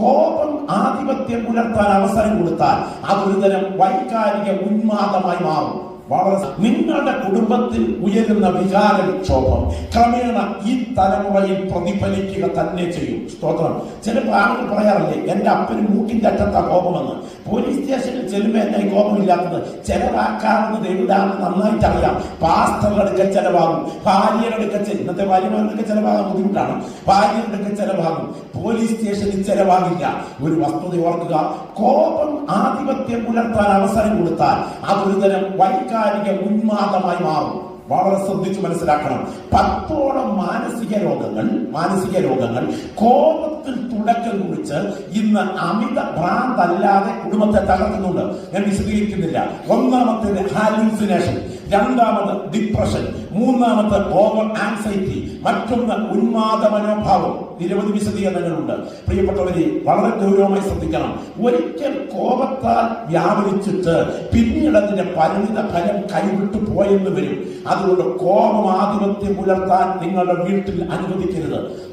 കോപം ആധിപത്യം പുലർത്താൻ അവസരം കൊടുത്താൽ അതൊരു തരം വൈകാരിക ഉന്മാദമായി മാറും. വളരെ നിങ്ങളുടെ കുടുംബത്തിൽ ഉയരുന്ന വികാര വിക്ഷോഭം ക്രമേണ ഈ തലമുറയിൽ പ്രതിഫലിക്കുക തന്നെ ചെയ്യും. സ്തോത്രം. ചിലപ്പോൾ ആളുകൾ പറയാറില്ലേ എന്റെ അപ്പന് മൂക്കിന്റെ അറ്റത്താ കോപമെന്ന്. പോലീസ് സ്റ്റേഷനിൽ ചെല്ലുമ്പോൾ എന്നെ കോപമില്ലാത്തത്? ചിലവാക്കാവുന്നത് എവിടാന്ന് നന്നായിട്ട് അറിയാം പാസ്റ്ററുടെടുക്കെ ചെലവാകും. ഭാര്യയുടെ ചെ- ഇന്നത്തെ ഭാര്യമാരുടെ ചെലവാകാൻ ബുദ്ധിമുട്ടാണ്. ഭാര്യയുടെ ചെലവാകും. പോലീസ് സ്റ്റേഷനിൽ ചെലവാകില്ല. ഒരു വസ്തുത ഓർക്കുക. കോപം ആധിപത്യം പുലർത്താൻ അവസരം കൊടുത്താൽ അതൊരു തരം വൈകാരിക ഉന്മാദമായി മാറും. വളരെ ശ്രദ്ധിച്ച് മനസ്സിലാക്കണം. പത്തോളം മാനസിക രോഗങ്ങൾ മാനസിക രോഗങ്ങൾ കോപത്തിൽ തുടക്കം കുറിച്ച് ഇന്ന് അമിത ഭ്രാന്തല്ലാതെ കുടുംബത്തെ തകർക്കുന്നുണ്ട്. ഞാൻ വിശദീകരിക്കുന്നില്ല. ഒന്നാമത്തെ ഹാലൂസിനേഷൻ. രണ്ടാമത് ഡിപ്രഷൻ മൂന്നാമത്തെ ഓവർ ആൻസൈറ്റി മറ്റൊന്ന് ഉന്മാദ മനോഭാവം. നിരവധി വിശദീകരണങ്ങളുണ്ട്. പ്രിയപ്പെട്ടവരെ വളരെ ഗൗരവമായി ശ്രദ്ധിക്കണം. ഒരിക്കൽ കോപത്താൽ വ്യാപരിച്ചിട്ട് പിന്നീട് അതിന്റെ പരിണിത ഫലം കൈവിട്ടു പോയെന്ന് വരും. അതുകൊണ്ട് കോപം ആധിപത്യം പുലർത്താൻ നിങ്ങളുടെ വീട്ടിൽ അനുവദിക്കരുത്.